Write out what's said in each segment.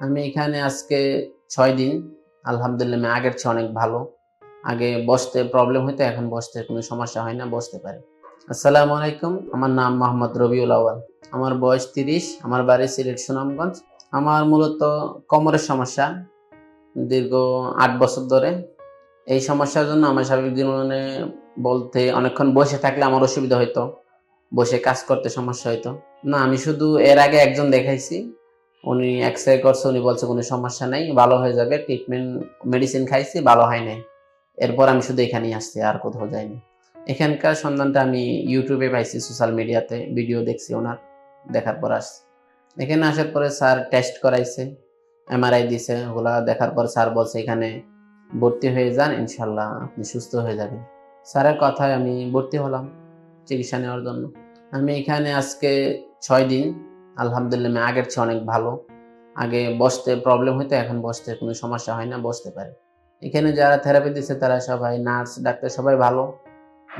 আমি এখানে আজকে ছয় দিন। আলহামদুলিল্লাহ, আমি আগের চেয়ে অনেক ভালো। আগে বসতে প্রবলেম হতো এখন বসতে কোনো সমস্যা হয় না, বসতে পারে। আসসালামু আলাইকুম, আমার নাম মোহাম্মদ রবিউল আওয়াল আমার বয়স তিরিশ, আমার বাড়ি সিলেট সুনামগঞ্জ। আমার মূলত কোমরের সমস্যা, দীর্ঘ আট বছর ধরে। এই সমস্যার জন্য আমার স্বাভাবিক জীবনে বলতে অনেকক্ষণ বসে থাকলে আমার অসুবিধা হইতো, বসে কাজ করতে সমস্যা হইতো। না, আমি শুধু এর আগে একজন দেখাইছি উনি এক্স রে করছে, উনি বলছে, কোনো সমস্যা নাই, ভালো হয়ে যাবে ট্রিটমেন্ট মেডিসিন খাইছি, ভালো হয় নাই। এরপর আমি শুধু এখানেই আসছি, আর কোথাও যাইনি। এখানকার সন্ধানটা আমি ইউটিউবে পাইছি সোশ্যাল মিডিয়াতে ভিডিও দেখছি ওনার, দেখার পর আসছি। এখানে আসার পরে স্যার টেস্ট করাইছে এমআরআই দিছে, ওগুলা দেখার পর স্যার বলছে, এখানে ভর্তি হয়ে যান, ইনশাল্লাহ আপনি সুস্থ হয়ে যাবেন। স্যারের কথায় আমি ভর্তি হলাম চিকিৎসা নেওয়ার জন্য। আমি এখানে আজকে ছয় দিন আলহামদুলিল্লাহ আমি আগের চেয়ে অনেক ভালো। আগে বসতে প্রবলেম হতো এখন বসতে কোনো সমস্যা হয় না, বসতে পারে। এখানে যারা থেরাপি দিচ্ছে তারা সবাই নার্স ডাক্তার সবাই ভালো।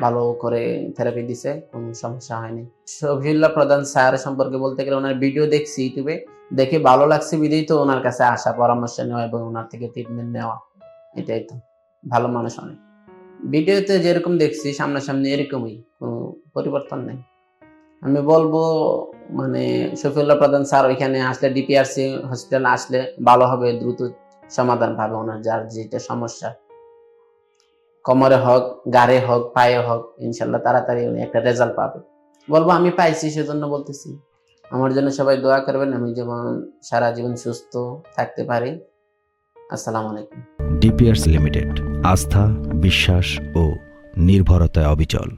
ভালো করে থেরাপি দিছে, কোনো সমস্যা হয়নি। শফিউল্লাহ প্রধান স্যার সম্পর্কে বলতে গেলে ওনার ভিডিও দেখছি ইউটিউবে। দেখে ভালো লাগছে বিধেই তো ওনার কাছে আসা, পরামর্শ নেওয়া এবং ওনার থেকে ট্রিটমেন্ট নেওয়া। এটাই তো, ভালো মানুষ অনেক। ভিডিওতে যেরকম দেখছি, সামনাসামনি এরকমই, কোনো পরিবর্তন নেই। আমি বলব মানে শফিউল্লাহ প্রধান স্যার ওইখানে আসলে ডিপিআরসি হসপিটাল আসলে ভালো হবে, দ্রুত সমাধান পাবে ওনার, যার যেটা সমস্যা। কোমরে হোক, গাড়ে হোক, পায়ে হোক, ইনশাল্লাহ তাড়াতাড়ি উনি একটা রেজাল্ট পাবে। বলব, আমি পাইছি, সেজন্য বলতেছি। আমার জন্য সবাই দোয়া করবেন, আমি যেমন সারা জীবন সুস্থ থাকতে পারি। আসসালামু আলাইকুম। ডিপিআরস লিমিটেড আস্থা, বিশ্বাস ও নির্ভরতায় অবিচল।